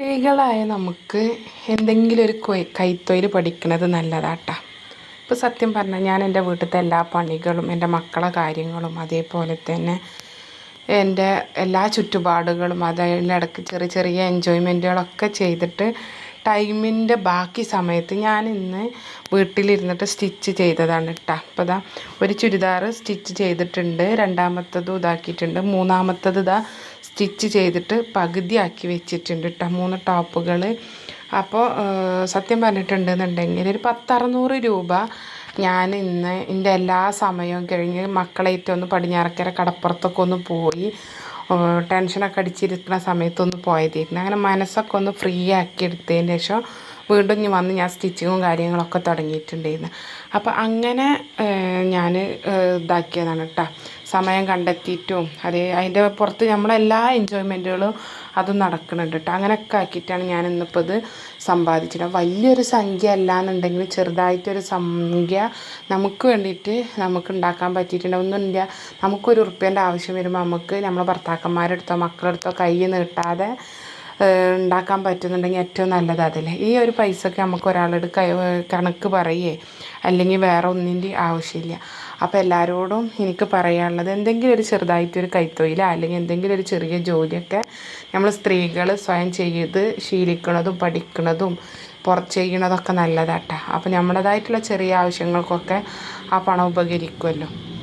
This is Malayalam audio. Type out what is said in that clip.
സ്ത്രീകളായ നമുക്ക് എന്തെങ്കിലും ഒരു കൈത്തൊഴിൽ പഠിക്കുന്നത് നല്ലതാട്ടാ. ഇപ്പോൾ സത്യം പറഞ്ഞാൽ ഞാൻ എന്റെ വീട്ടിലത്തെ എല്ലാ പണികളും എന്റെ മക്കളെ കാര്യങ്ങളും അതേപോലെ തന്നെ എന്റെ എല്ലാ ചുറ്റുപാടുകളും അതിനിടയ്ക്ക് ചെറിയ ചെറിയ എൻജോയ്മെന്റുകളൊക്കെ ചെയ്തിട്ട് ടൈമിന്റെ ബാക്കി സമയത്ത് ഞാൻ ഇന്ന് വീട്ടിലിരുന്നിട്ട് സ്റ്റിച്ച് ചെയ്തതാണ് കേട്ടോ അപ്പോൾ ഇതാ ഒരു ചുരിദാർ സ്റ്റിച്ച് ചെയ്തിട്ടുണ്ട്. രണ്ടാമത്തത് ഇതാക്കിയിട്ടുണ്ട്. മൂന്നാമത്തത് ഇതാ സ്റ്റിച്ച് ചെയ്തിട്ട് പകുതിയാക്കി വെച്ചിട്ടുണ്ട് കേട്ടോ മൂന്ന് ടോപ്പുകൾ. അപ്പോൾ സത്യം പറഞ്ഞിട്ടുണ്ടെന്നുണ്ടെങ്കിൽ ഒരു പത്തറുന്നൂറ് രൂപ ഞാൻ ഇന്ന് എന്റെ എല്ലാ സമയവും കഴിഞ്ഞ് മക്കളേറ്റൊന്ന് പടിഞ്ഞാറക്കര കടപ്പുറത്തൊക്കെ ഒന്ന് പോയി ടെൻഷനൊക്കെ അടിച്ചിരിക്കുന്ന സമയത്തൊന്ന് പോയതായിരുന്നു അങ്ങനെ മനസ്സൊക്കെ ഒന്ന് ഫ്രീ ആക്കി എടുത്തതിന് ശേഷം വീണ്ടും ഇനി വന്ന് ഞാൻ സ്റ്റിച്ചിങ്ങും കാര്യങ്ങളൊക്കെ തുടങ്ങിയിട്ടുണ്ടായിരുന്നു. അപ്പോൾ അങ്ങനെ ഞാൻ ഇതാക്കിയതാണ് കേട്ടോ സമയം കണ്ടെത്തിയിട്ടും അതേ അതിന്റെ പുറത്ത് നമ്മളെല്ലാ എൻജോയ്മെന്റുകളും അതും നടക്കുന്നുണ്ട് കേട്ടോ അങ്ങനെയൊക്കെ ആക്കിയിട്ടാണ് ഞാൻ ഇന്നിപ്പോൾ ഇത് സമ്പാദിച്ചത് വലിയൊരു സംഖ്യ അല്ല എന്നുണ്ടെങ്കിൽ ചെറുതായിട്ടൊരു സംഖ്യ നമുക്ക് വേണ്ടിയിട്ട് നമുക്ക് ഉണ്ടാക്കാൻ പറ്റിയിട്ടുണ്ട് ഒന്നുമില്ല. നമുക്കൊരു ഉറുപ്പ്യന്റെ ആവശ്യം വരുമ്പോൾ നമുക്ക് നമ്മളെ ഭർത്താക്കന്മാരെടുത്തോ മക്കളെടുത്തോ മക്കളുടെ കൈ നീട്ടാതെ ഉണ്ടാക്കാൻ പറ്റുന്നുണ്ടെങ്കിൽ ഏറ്റവും നല്ലത് അതല്ലേ ഈ ഒരു പൈസക്ക് നമുക്ക് ഒരാളോട് കണക്ക് പറയേ. അല്ലെങ്കിൽ വേറെ ഒന്നിന്റെ ആവശ്യമില്ല. അപ്പോൾ എല്ലാവരോടും എനിക്ക് പറയാനുള്ളത് എന്തെങ്കിലും ഒരു ചെറുതായിട്ട് ഒരു കൈത്തൊഴില അല്ലെങ്കിൽ എന്തെങ്കിലും ഒരു ചെറിയ ജോലിയൊക്കെ നമ്മൾ സ്ത്രീകൾ സ്വയം ചെയ്ത് ശീലിക്കുന്നതും പഠിക്കുന്നതും പുറത്ത് ചെയ്യണതൊക്കെ നല്ലതാട്ടോ. അപ്പോൾ നമ്മുടേതായിട്ടുള്ള ചെറിയ ആവശ്യങ്ങൾക്കൊക്കെ ആ പണം ഉപകരിക്കുമല്ലോ.